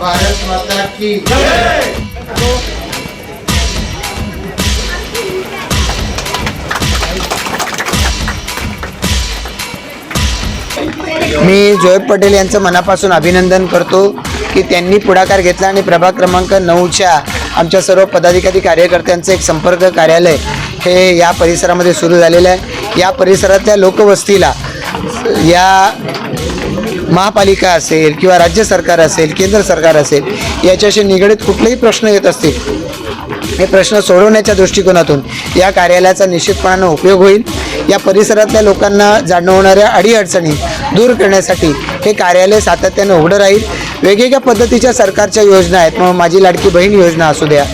भारत माता की मी जोएब पटेल यांचं मनापासून अभिनंदन करतो की त्यांनी पुढाकार घेतला आणि प्रभाग क्रमांक नऊच्या आमच्या सर्व पदाधिकारी कार्यकर्त्यांचं एक संपर्क कार्यालय हे या परिसरामध्ये सुरू झालेलं आहे. या परिसरातल्या लोकवस्तीला या महापालिका असेल किंवा राज्य सरकार असेल केंद्र सरकार असेल याच्याशी निगडीत कुठलेही प्रश्न येत असतील हे प्रश्न सोडवण्याच्या दृष्टिकोनातून या कार्यालयाचा निश्चितपणानं उपयोग होईल. या परिसरातल्या लोकांना जाणवणाऱ्या अडीअडचणी दूर करण्यासाठी हे कार्यालय सातत्यानं उघडं राहील. वेगवेगळ्या पद्धतीच्या सरकारच्या योजना आहेत. मग माझी लाडकी बहीण योजना असू द्या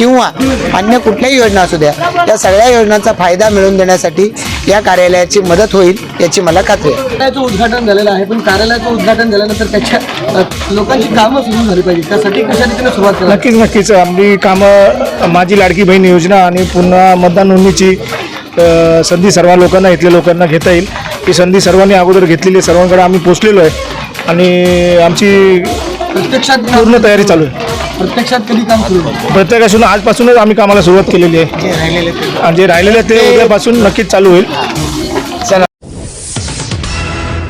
किंवा अन्य कुठल्याही योजना असू द्या या सगळ्या योजनांचा फायदा मिळवून देण्यासाठी या कार्यालयाची मदत होईल याची मला खात्री आहे. कार्यालयाचं उद्घाटन झालेलं आहे पण कार्यालयाचं उद्घाटन झाल्यानंतर त्याच्या लोकांची कामं सुरू झाली पाहिजे त्यासाठी कशा रीतीने सुरुवात करा नक्कीच नक्कीच. आपली कामं माझी लाडकी बहीण योजना आणि पुन्हा मतदान नोंदणीची संधी सर्व लोकांना इथल्या लोकांना घेता येईल. ही संधी सर्वांनी अगोदर घेतलेली आहे. सर्वांकडे आम्ही पोचलेलो आहे. आणि आमची प्रत्यक्षात पूर्ण तयारी चालू आहे. प्रत्यक्षात कधी काम सुरू होईल? आजपासूनच आम्ही कामाला सुरुवात केलेली आहे. आणि जे राहिलेले आहे ते उद्यापासून नक्कीच चालू होईल.